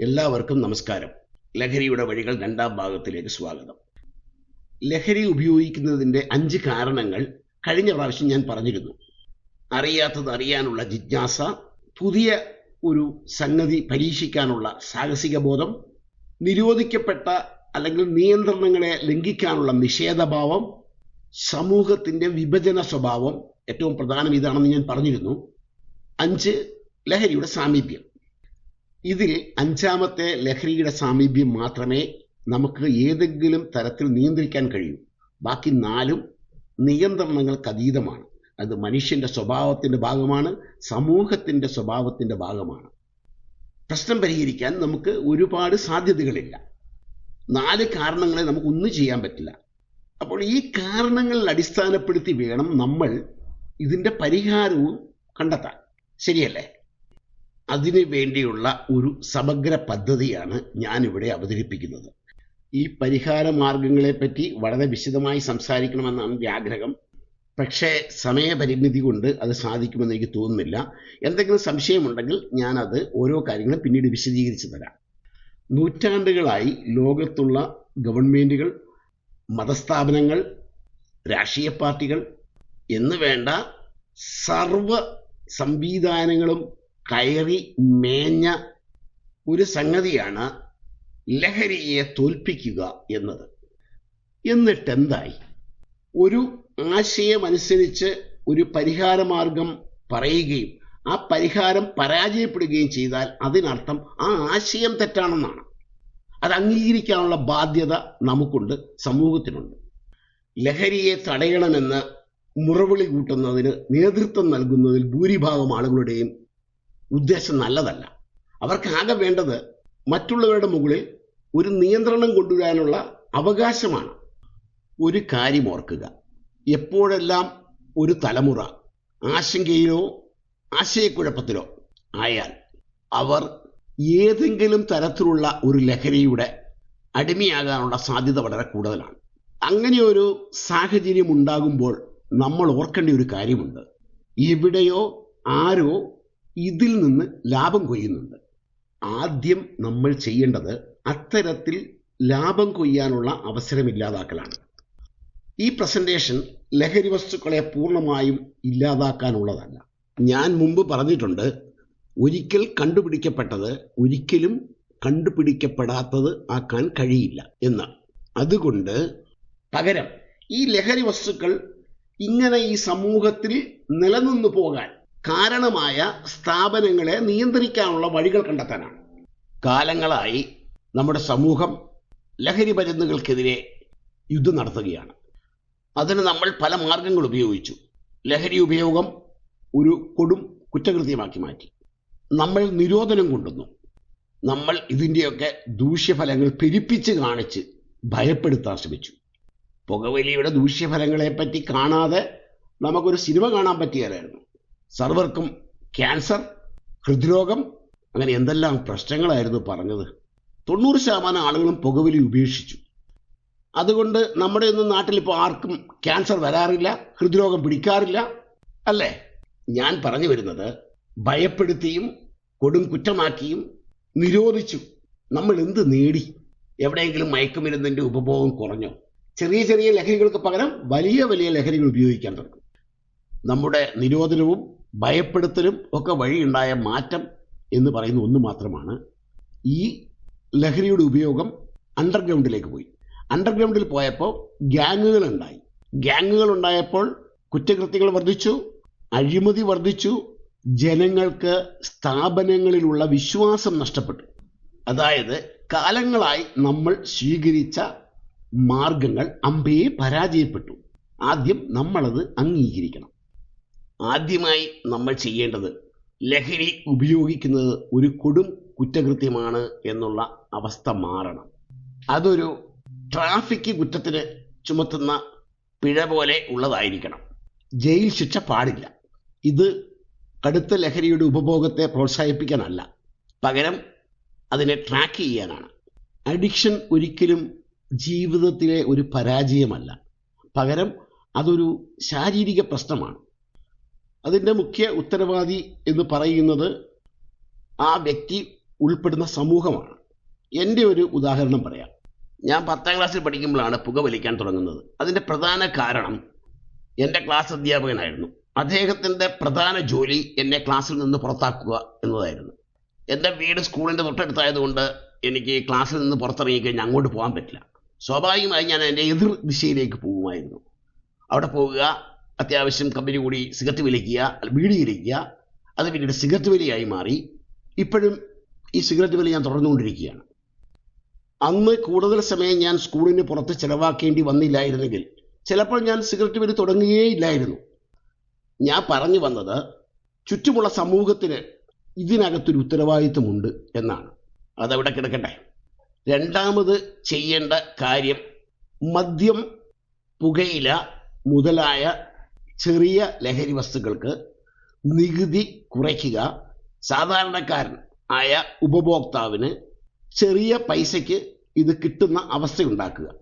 എല്ലാവർക്കും നമസ്കാരം. ലഹരിയുടെ വഴികൾ രണ്ടാം ഭാഗത്തിലേക്ക് സ്വാഗതം. ലഹരി ഉപയോഗിക്കുന്നതിന്റെ അഞ്ച് കാരണങ്ങൾ കഴിഞ്ഞ പ്രാവശ്യം ഞാൻ പറഞ്ഞിരുന്നു. അറിയാത്തത് അറിയാനുള്ള ജിജ്ഞാസ പുതിയ ഒരു സംഗതി പരീക്ഷിക്കാനുള്ള സാഹസിക ബോധം നിരോധിക്കപ്പെട്ട അല്ലെങ്കിൽ നിയന്ത്രണങ്ങളെ ലംഘിക്കാനുള്ള നിഷേധഭാവം സമൂഹത്തിന്റെ വിഭജന സ്വഭാവം ഏറ്റവും പ്രധാനം ഇതാണെന്ന് ഞാൻ പറഞ്ഞിരുന്നു. അഞ്ച് ലഹരിയുടെ സാമീപ്യം. ഇതിൽ അഞ്ചാമത്തെ ലഹരിയുടെ സാമീപ്യം മാത്രമേ നമുക്ക് ഏതെങ്കിലും തരത്തിൽ നിയന്ത്രിക്കാൻ കഴിയൂ. ബാക്കി നാലും നിയന്ത്രണങ്ങൾക്ക് അതീതമാണ്. അത് മനുഷ്യന്റെ സ്വഭാവത്തിന്റെ ഭാഗമാണ് സമൂഹത്തിന്റെ സ്വഭാവത്തിന്റെ ഭാഗമാണ്. പ്രശ്നം പരിഹരിക്കാൻ നമുക്ക് ഒരുപാട് സാധ്യതകളില്ല. നാല് കാരണങ്ങളെ നമുക്ക് ഒന്നും ചെയ്യാൻ പറ്റില്ല. അപ്പോൾ ഈ കാരണങ്ങളിൽ അടിസ്ഥാനപ്പെടുത്തി വേണം നമ്മൾ ഇതിന്റെ പരിഹാരവും കണ്ടെത്താൻ. ശരിയല്ലേ? അതിനു വേണ്ടിയുള്ള ഒരു സമഗ്ര പദ്ധതിയാണ് ഞാനിവിടെ അവതരിപ്പിക്കുന്നത്. ഈ പരിഹാര മാർഗങ്ങളെപ്പറ്റി വളരെ വിശദമായി സംസാരിക്കണമെന്നാണ് എന്റെ ആഗ്രഹം. പക്ഷേ സമയപരിമിതി കൊണ്ട് അത് സാധിക്കുമെന്ന് എനിക്ക് തോന്നുന്നില്ല. എന്തെങ്കിലും സംശയമുണ്ടെങ്കിൽ ഞാനത് ഓരോ കാര്യങ്ങളും പിന്നീട് വിശദീകരിച്ചു തരാം. നൂറ്റാണ്ടുകളായി ലോകത്തുള്ള ഗവൺമെന്റുകൾ മതസ്ഥാപനങ്ങൾ രാഷ്ട്രീയ പാർട്ടികൾ എന്ന് വേണ്ട സർവ സംവിധാനങ്ങളും കയറി മേഞ്ഞ ഒരു സംഗതിയാണ് ലഹരിയെ തോൽപ്പിക്കുക എന്നത്. എന്നിട്ടെന്തായി? ഒരു ആശയമനുസരിച്ച് ഒരു പരിഹാരമാർഗം പറയുകയും ആ പരിഹാരം പരാജയപ്പെടുകയും ചെയ്താൽ അതിനർത്ഥം ആ ആശയം തെറ്റാണെന്നാണ്. അത് അംഗീകരിക്കാനുള്ള ബാധ്യത നമുക്കുണ്ട് സമൂഹത്തിനുണ്ട്. ലഹരിയെ തടയണമെന്ന് മുറവിളി കൂട്ടുന്നതിന് നേതൃത്വം നൽകുന്നതിൽ ഭൂരിഭാഗം ആളുകളുടെയും ഉദ്ദേശം നല്ലതല്ല. അവർക്കാകെ വേണ്ടത് മറ്റുള്ളവരുടെ മുകളിൽ ഒരു നിയന്ത്രണം കൊണ്ടുവരാനുള്ള അവകാശമാണ്. ഒരു കാര്യം ഓർക്കുക. എപ്പോഴെല്ലാം ഒരു തലമുറ ആശങ്കയിലോ ആശയക്കുഴപ്പത്തിലോ ആയാൽ അവർ ഏതെങ്കിലും തരത്തിലുള്ള ഒരു ലഹരിയുടെ അടിമയാകാനുള്ള സാധ്യത വളരെ കൂടുതലാണ്. അങ്ങനെ ഒരു സാഹചര്യം ഉണ്ടാകുമ്പോൾ നമ്മൾ ഓർക്കേണ്ട ഒരു കാര്യമുണ്ട്. എവിടെയോ ആരോ ഇതിൽ നിന്ന് ലാഭം കൊയ്യുന്നുണ്ട്. ആദ്യം നമ്മൾ ചെയ്യേണ്ടത് അത്തരത്തിൽ ലാഭം കൊയ്യാനുള്ള അവസരം ഇല്ലാതാക്കലാണ്. ഈ പ്രസന്റേഷൻ ലഹരി വസ്തുക്കളെ പൂർണമായും ഇല്ലാതാക്കാനുള്ളതല്ല. ഞാൻ മുമ്പ് പറഞ്ഞിട്ടുണ്ട് ഒരിക്കൽ കണ്ടുപിടിക്കപ്പെട്ടത് ഒരിക്കലും കണ്ടുപിടിക്കപ്പെടാത്തത് ആക്കാൻ കഴിയില്ല എന്ന്. അതുകൊണ്ട് പകരം ഈ ലഹരി വസ്തുക്കൾ ഇങ്ങനെ ഈ സമൂഹത്തിൽ നിലനിന്നു പോകാൻ കാരണമായ സ്ഥാപനങ്ങളെ നിയന്ത്രിക്കാനുള്ള വഴികൾ കണ്ടെത്താനാണ്. കാലങ്ങളായി നമ്മുടെ സമൂഹം ലഹരി മരുന്നുകൾക്കെതിരെ യുദ്ധം നടത്തുകയാണ്. അതിന് നമ്മൾ പല മാർഗങ്ങൾ ഉപയോഗിച്ചു. ലഹരി ഉപയോഗം ഒരു കൊടും കുറ്റകൃത്യമാക്കി മാറ്റി. നമ്മൾ നിരോധനം കൊണ്ടുവന്നു. നമ്മൾ ഇതിന്റെയൊക്കെ ദൂഷ്യഫലങ്ങൾ പെരുപ്പിച്ച് കാണിച്ച് ഭയപ്പെടുത്താൻ ശ്രമിച്ചു. പുകവലിയുടെ ദൂഷ്യഫലങ്ങളെപ്പറ്റി കാണാതെ നമുക്കൊരു സിനിമ കാണാൻ പറ്റിയാലായിരുന്നു സർവർക്കും ക്യാൻസർ ഹൃദ്രോഗം അങ്ങനെ എന്തെല്ലാം പ്രശ്നങ്ങളായിരുന്നു പറഞ്ഞത്. തൊണ്ണൂറ് ശതമാനം ആളുകളും പുകവലി ഉപേക്ഷിച്ചു. അതുകൊണ്ട് നമ്മുടെ ഒന്നും നാട്ടിൽ ഇപ്പോൾ ആർക്കും ക്യാൻസർ വരാറില്ല ഹൃദ്രോഗം പിടിക്കാറില്ല അല്ലേ? ഞാൻ പറഞ്ഞു വരുന്നത് ഭയപ്പെടുത്തിയും കൊടും കുറ്റമാക്കിയും നിരോധിച്ചു. നമ്മൾ എന്ത് നേടി? എവിടെയെങ്കിലും മയക്കുമരുന്നിന്റെ ഉപഭോഗം കുറഞ്ഞോ? ചെറിയ ചെറിയ ലഹരികൾക്ക് പകരം വലിയ വലിയ ലഹരികൾ ഉപയോഗിക്കാൻ തുടങ്ങും. നമ്മുടെ നിരോധനവും ഭയപ്പെടുത്തലും ഒക്കെ വഴിയുണ്ടായ മാറ്റം എന്ന് പറയുന്ന ഒന്ന് മാത്രമാണ്. ഈ ലഹരിയുടെ ഉപയോഗം അണ്ടർഗ്രൗണ്ടിലേക്ക് പോയി. അണ്ടർഗ്രൗണ്ടിൽ പോയപ്പോൾ ഗ്യാങ്ങുകൾ ഉണ്ടായി. ഗ്യാങ്ങുകൾ ഉണ്ടായപ്പോൾ കുറ്റകൃത്യങ്ങൾ വർദ്ധിച്ചു അഴിമതി വർദ്ധിച്ചു ജനങ്ങൾക്ക് സ്ഥാപനങ്ങളിലുള്ള വിശ്വാസം നഷ്ടപ്പെട്ടു. അതായത് കാലങ്ങളായി നമ്മൾ സ്വീകരിച്ച മാർഗങ്ങൾ അമ്പയെ പരാജയപ്പെട്ടു. ആദ്യം നമ്മളത് അംഗീകരിക്കണം. ആദ്യമായി നമ്മൾ ചെയ്യേണ്ടത് ലഹരി ഉപയോഗിക്കുന്നത് ഒരു കൊടും കുറ്റകൃത്യമാണ് എന്നുള്ള അവസ്ഥ മാറണം. അതൊരു ട്രാഫിക് കുറ്റത്തിന് ചുമത്തുന്ന പിഴ പോലെ ഉള്ളതായിരിക്കണം. ജയിൽ ശിക്ഷ പാടില്ല. ഇത് കടുത്ത ലഹരിയുടെ ഉപഭോഗത്തെ പ്രോത്സാഹിപ്പിക്കാനല്ല. പകരം അതിനെ ട്രാക്ക് ചെയ്യാനാണ്. അഡിക്ഷൻ ഒരിക്കലും ജീവിതത്തിലെ ഒരു പരാജയമല്ല. പകരം അതൊരു ശാരീരിക പ്രശ്നമാണ്. അതിന്റെ മുഖ്യ ഉത്തരവാദി എന്ന് പറയുന്നത് ആ വ്യക്തി ഉൾപ്പെടുന്ന സമൂഹമാണ്. എന്റെ ഒരു ഉദാഹരണം പറയാം. ഞാൻ പത്താം ക്ലാസ്സിൽ പഠിക്കുമ്പോഴാണ് പുകവലിക്കാൻ തുടങ്ങുന്നത്. അതിന്റെ പ്രധാന കാരണം എന്റെ ക്ലാസ് അധ്യാപകനായിരുന്നു. അദ്ദേഹത്തിന്റെ പ്രധാന ജോലി എന്നെ ക്ലാസ്സിൽ നിന്ന് പുറത്താക്കുക എന്നതായിരുന്നു. എന്റെ വീട് സ്കൂളിന്റെ തൊട്ടടുത്തായതുകൊണ്ട് എനിക്ക് ക്ലാസ്സിൽ നിന്ന് പുറത്തിറങ്ങിക്കഴിഞ്ഞാൽ അങ്ങോട്ട് പോകാൻ പറ്റില്ല. സ്വാഭാവികമായി ഞാൻ എന്റെ എതിർ ദിശയിലേക്ക് പോകുമായിരുന്നു. അവിടെ പോവുക അത്യാവശ്യം കമ്പനി കൂടി സിഗരറ്റ് വലിക്കുക ബീഡി അത് പിന്നീട് സിഗരറ്റ് വലിയായി മാറി. ഇപ്പോഴും ഈ സിഗരറ്റ് വലി ഞാൻ തുടർന്നുകൊണ്ടിരിക്കുകയാണ്. അന്ന് കൂടുതൽ സമയം ഞാൻ സ്കൂളിന് പുറത്ത് ചിലവാക്കേണ്ടി വന്നില്ലായിരുന്നെങ്കിൽ ചിലപ്പോൾ ഞാൻ സിഗരറ്റ് വലി തുടങ്ങുകയില്ലായിരുന്നു ഞാൻ പറഞ്ഞു വന്നത് ചുറ്റുമുള്ള സമൂഹത്തിന് ഇതിനകത്തൊരു ഉത്തരവാദിത്വമുണ്ട് എന്നാണ്. അതവിടെ കിടക്കട്ടെ. രണ്ടാമത് ചെയ്യേണ്ട കാര്യം മദ്യം പുകയില മുതലായ ചെറിയ ലഹരി വസ്തുക്കൾക്ക് നികുതി കുറയ്ക്കുക. സാധാരണക്കാരൻ ആയ ഉപഭോക്താവിന് ചെറിയ പൈസയ്ക്ക് ഇത് കിട്ടുന്ന അവസ്ഥയുണ്ടാക്കുക.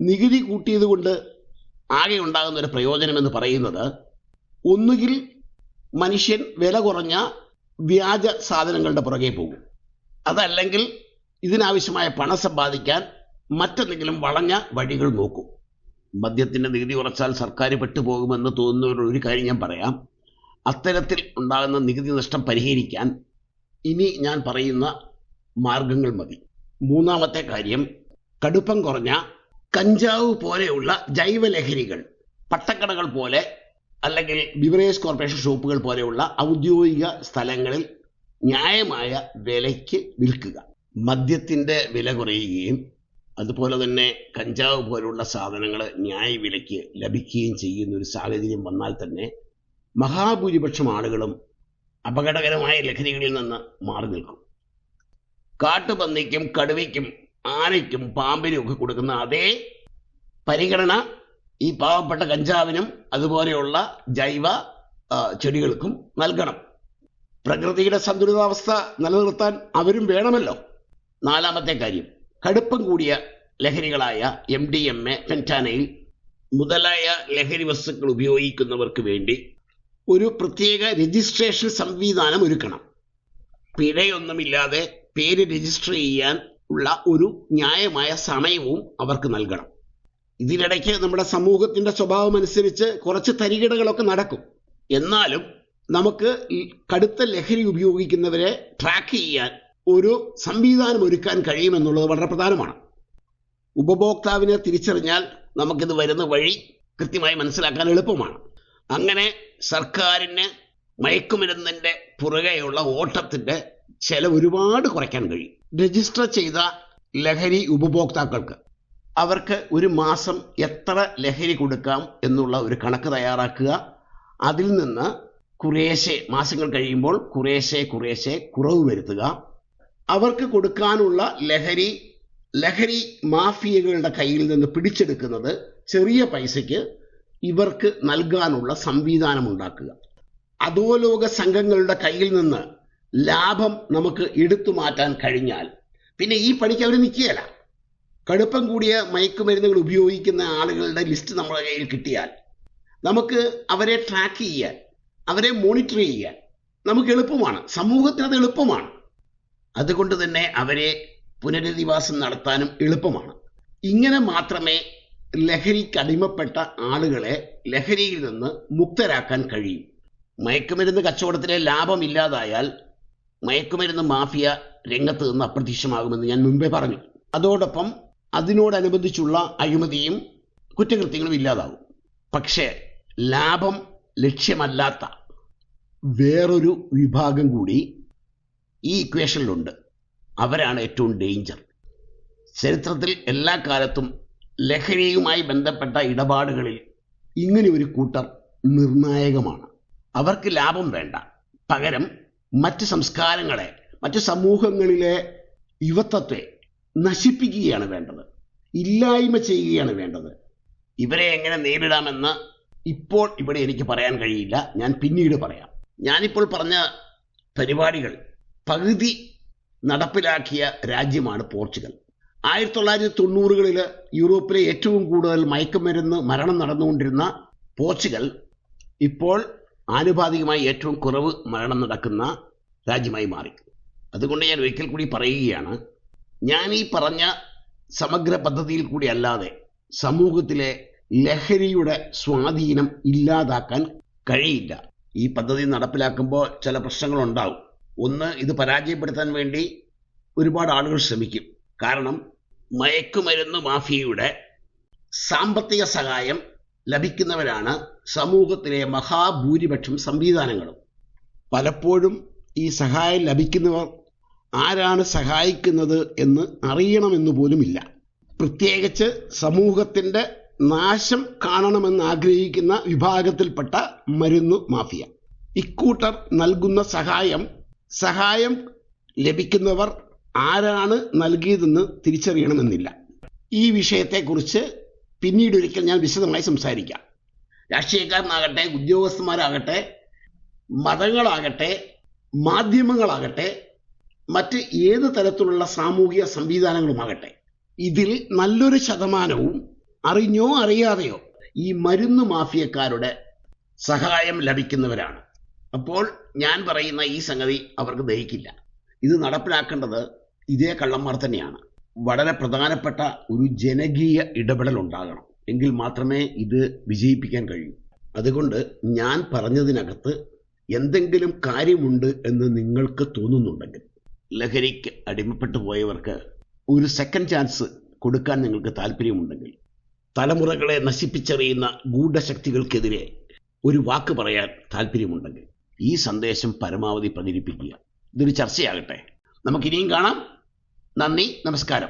നികുതി കൂട്ടിയത് കൊണ്ട് ആകെ ഉണ്ടാകുന്ന ഒരു പ്രയോജനമെന്ന് പറയുന്നത് ഒന്നുകിൽ മനുഷ്യൻ വില കുറഞ്ഞ വ്യാജ സാധനങ്ങളുടെ പുറകെ പോകും. അതല്ലെങ്കിൽ ഇതിനാവശ്യമായ പണം സമ്പാദിക്കാൻ മറ്റെന്തെങ്കിലും വളഞ്ഞ വഴികൾ നോക്കും. മദ്യത്തിന്റെ നികുതി കുറച്ചാൽ സർക്കാർ പെട്ടുപോകുമെന്ന് തോന്നുന്ന ഒരു കാര്യം ഞാൻ പറയാം. അത്തരത്തിൽ ഉണ്ടാകുന്ന നികുതി നഷ്ടം പരിഹരിക്കാൻ ഇനി ഞാൻ പറയുന്ന മാർഗങ്ങൾ മതി. മൂന്നാമത്തെ കാര്യം കടുപ്പം കുറഞ്ഞ കഞ്ചാവ് പോലെയുള്ള ജൈവലഹരികൾ പട്ടക്കടകൾ പോലെ അല്ലെങ്കിൽ ബിവറേജ് കോർപ്പറേഷൻ ഷോപ്പുകൾ പോലെയുള്ള ഔദ്യോഗിക സ്ഥലങ്ങളിൽ ന്യായമായ വിലയ്ക്ക് വിൽക്കുക. മദ്യത്തിന്റെ വില കുറയുകയും അതുപോലെ തന്നെ കഞ്ചാവ് പോലുള്ള സാധനങ്ങൾ ന്യായവിലയ്ക്ക് ലഭിക്കുകയും ചെയ്യുന്ന ഒരു സാഹചര്യം വന്നാൽ തന്നെ മഹാഭൂരിപക്ഷം ആളുകളും അപകടകരമായ ലഹരികളിൽ നിന്ന് മാറി നിൽക്കും. കാട്ടുപന്നിക്കും കടുവയ്ക്കും ആനയ്ക്കും പാമ്പിനും ഒക്കെ കൊടുക്കുന്ന അതേ പരിഗണന ഈ പാവപ്പെട്ട കഞ്ചാവിനും അതുപോലെയുള്ള ജൈവ ചെടികൾക്കും നൽകണം. പ്രകൃതിയുടെ സന്തുലിതാവസ്ഥ നിലനിർത്താൻ അവരും വേണമല്ലോ. നാലാമത്തെ കാര്യം. കടുപ്പം കൂടിയ ലഹരികളായ M D M A fentanyl മുതലായ ലഹരി വസ്തുക്കൾ ഉപയോഗിക്കുന്നവർക്ക് വേണ്ടി ഒരു പ്രത്യേക രജിസ്ട്രേഷൻ സംവിധാനം ഒരുക്കണം. പിഴയൊന്നുമില്ലാതെ പേര് രജിസ്റ്റർ ചെയ്യാൻ ഉള്ള ഒരു ന്യായമായ സമയവും അവർക്ക് നൽകണം. ഇതിനിടയ്ക്ക് നമ്മുടെ സമൂഹത്തിന്റെ സ്വഭാവം അനുസരിച്ച് കുറച്ച് തരികിടകളൊക്കെ നടക്കും. എന്നാലും നമുക്ക് കടുത്ത ലഹരി ഉപയോഗിക്കുന്നവരെ ട്രാക്ക് ചെയ്യാൻ ഒരു സംവിധാനം ഒരുക്കാൻ കഴിയുമെന്നുള്ളത് വളരെ പ്രധാനമാണ്. ഉപഭോക്താവിനെ തിരിച്ചറിഞ്ഞാൽ നമുക്കിത് വരുന്ന വഴി കൃത്യമായി മനസ്സിലാക്കാൻ എളുപ്പമാണ്. അങ്ങനെ സർക്കാരിന് മയക്കുമരുന്നിന്റെ പുറകെയുള്ള ഓട്ടത്തിന്റെ ചെലവ് ഒരുപാട് കുറയ്ക്കാൻ കഴിയും. രജിസ്റ്റർ ചെയ്ത ലഹരി ഉപഭോക്താക്കൾക്ക് അവർക്ക് ഒരു മാസം എത്ര ലഹരി കൊടുക്കാം എന്നുള്ള ഒരു കണക്ക് തയ്യാറാക്കുക. അതിൽ നിന്ന് കുറേശ്ശെ മാസങ്ങൾ കഴിയുമ്പോൾ കുറേശ്ശെ കുറേശ്ശെ കുറവ് വരുത്തുക. അവർക്ക് കൊടുക്കാനുള്ള ലഹരി ലഹരി മാഫിയകളുടെ കയ്യിൽ നിന്ന് പിടിച്ചെടുക്കുന്നത് ചെറിയ പൈസയ്ക്ക് ഇവർക്ക് നൽകാനുള്ള സംവിധാനം ഉണ്ടാക്കുക അധോലോക സംഘങ്ങളുടെ കയ്യിൽ നിന്ന് ലാഭം നമുക്ക് എടുത്തു മാറ്റാൻ കഴിഞ്ഞാൽ പിന്നെ ഈ പണിക്ക് അവർ നിൽക്കുകയല്ല. കടുപ്പം കൂടിയ മയക്കുമരുന്നുകൾ ഉപയോഗിക്കുന്ന ആളുകളുടെ ലിസ്റ്റ് നമ്മുടെ കയ്യിൽ കിട്ടിയാൽ നമുക്ക് അവരെ ട്രാക്ക് ചെയ്യാൻ അവരെ മോണിറ്റർ ചെയ്യാൻ നമുക്ക് എളുപ്പമാണ്. സമൂഹത്തിന് അത് എളുപ്പമാണ്. അതുകൊണ്ട് തന്നെ അവരെ പുനരധിവാസം നടത്താനും എളുപ്പമാണ്. ഇങ്ങനെ മാത്രമേ ലഹരിക്ക് അടിമപ്പെട്ട ആളുകളെ ലഹരിയിൽ നിന്ന് മുക്തരാക്കാൻ കഴിയും. മയക്കുമരുന്ന് കച്ചവടത്തിലെ ലാഭം ഇല്ലാതായാൽ മയക്കുമരുന്ന് മാഫിയ രംഗത്ത് നിന്ന് അപ്രത്യക്ഷമാകുമെന്ന് ഞാൻ മുമ്പേ പറഞ്ഞു. അതോടൊപ്പം അതിനോടനുബന്ധിച്ചുള്ള അഴിമതിയും കുറ്റകൃത്യങ്ങളും ഇല്ലാതാവും പക്ഷേ ലാഭം ലക്ഷ്യമല്ലാത്ത വേറൊരു വിഭാഗം കൂടി ഈ ഇക്വേഷനിലുണ്ട് അവരാണ് ഏറ്റവും ഡേഞ്ചർ ചരിത്രത്തിൽ എല്ലാ കാലത്തും ലഹരിയുമായി ബന്ധപ്പെട്ട ഇടപാടുകളിൽ ഇങ്ങനെ ഒരു കൂട്ടർ നിർണായകമാണ്. അവർക്ക് ലാഭം വേണ്ട. പകരം മറ്റ് സംസ്കാരങ്ങളെ മറ്റ് സമൂഹങ്ങളിലെ യുവത്വത്തെ നശിപ്പിക്കുകയാണ് വേണ്ടത്. ഇല്ലായ്മ ചെയ്യുകയാണ് വേണ്ടത്. ഇവരെ എങ്ങനെ നേരിടാമെന്ന് ഇപ്പോൾ ഇവിടെ എനിക്ക് പറയാൻ കഴിയില്ല. ഞാൻ പിന്നീട് പറയാം. ഞാനിപ്പോൾ പറഞ്ഞ പരിപാടികൾ പകുതി നടപ്പിലാക്കിയ രാജ്യമാണ് പോർച്ചുഗൽ. ആയിരത്തി തൊള്ളായിരത്തി തൊണ്ണൂറുകളിൽ യൂറോപ്പിലെ ഏറ്റവും കൂടുതൽ മയക്കുമരുന്ന് മരണം നടന്നുകൊണ്ടിരുന്ന പോർച്ചുഗൽ ഇപ്പോൾ ആനുപാതികമായി ഏറ്റവും കുറവ് മരണം നടക്കുന്ന രാജ്യമായി മാറി. അതുകൊണ്ട് ഞാൻ ഒരിക്കൽ കൂടി പറയുകയാണ് ഞാൻ ഈ പറഞ്ഞ സമഗ്ര പദ്ധതിയിൽ കൂടി അല്ലാതെ സമൂഹത്തിലെ ലഹരിയുടെ സ്വാധീനം ഇല്ലാതാക്കാൻ കഴിയില്ല. ഈ പദ്ധതി നടപ്പിലാക്കുമ്പോൾ ചില പ്രശ്നങ്ങളുണ്ടാവും. ഒന്ന് ഇത് പരാജയപ്പെടുത്താൻ വേണ്ടി ഒരുപാട് ആളുകൾ ശ്രമിക്കും. കാരണം മയക്കുമരുന്ന് മാഫിയയുടെ സാമ്പത്തിക സഹായം ലഭിക്കുന്നവരാണ് സമൂഹത്തിലെ മഹാഭൂരിപക്ഷം സംവിധാനങ്ങളും. പലപ്പോഴും ഈ സഹായം ലഭിക്കുന്നവർ ആരാണ് സഹായിക്കുന്നത് എന്ന് അറിയണമെന്ന് പോലുമില്ല. പ്രത്യേകിച്ച് സമൂഹത്തിന്റെ നാശം കാണണമെന്ന് ആഗ്രഹിക്കുന്ന വിഭാഗത്തിൽപ്പെട്ട മരുന്ന് മാഫിയ. ഇക്കൂട്ടർ നൽകുന്ന സഹായം സഹായം ലഭിക്കുന്നവർ ആരാണ് നൽകിയതെന്ന് തിരിച്ചറിയണമെന്നില്ല. ഈ വിഷയത്തെക്കുറിച്ച് പിന്നീട് ഒരിക്കൽ ഞാൻ വിശദമായി സംസാരിക്കാം. രാഷ്ട്രീയക്കാരനാകട്ടെ ഉദ്യോഗസ്ഥന്മാരാകട്ടെ മതങ്ങളാകട്ടെ മാധ്യമങ്ങളാകട്ടെ മറ്റ് ഏത് തരത്തിലുള്ള സാമൂഹിക സംവിധാനങ്ങളുമാകട്ടെ ഇതിൽ നല്ലൊരു ശതമാനവും അറിഞ്ഞോ അറിയാതെയോ ഈ മരുന്ന് മാഫിയക്കാരുടെ സഹായം ലഭിക്കുന്നവരാണ്. അപ്പോൾ ഞാൻ പറയുന്ന ഈ സംഗതി അവർക്ക് ദഹിക്കില്ല. ഇത് നടപ്പിലാക്കേണ്ടത് ഇതേ കള്ളന്മാർ തന്നെയാണ്. വളരെ പ്രധാനപ്പെട്ട ഒരു ജനകീയ ഇടപെടൽ ഉണ്ടാകണം. എങ്കിൽ മാത്രമേ ഇത് വിജയിപ്പിക്കാൻ കഴിയൂ. അതുകൊണ്ട് ഞാൻ പറഞ്ഞതിനകത്ത് എന്തെങ്കിലും കാര്യമുണ്ട് എന്ന് നിങ്ങൾക്ക് തോന്നുന്നുണ്ടെങ്കിൽ ലഹരിക്ക് അടിമപ്പെട്ടു പോയവർക്ക് ഒരു സെക്കൻഡ് ചാൻസ് കൊടുക്കാൻ നിങ്ങൾക്ക് താല്പര്യമുണ്ടെങ്കിൽ തലമുറകളെ നശിപ്പിച്ചെറിയുന്ന ഗൂഢശക്തികൾക്കെതിരെ ഒരു വാക്ക് പറയാൻ താല്പര്യമുണ്ടെങ്കിൽ ഈ സന്ദേശം പരമാവധി പ്രചരിപ്പിക്കുക. ഇതൊരു ചർച്ചയാകട്ടെ. നമുക്കിനിയും കാണാം. നന്ദി നമസ്കാരം.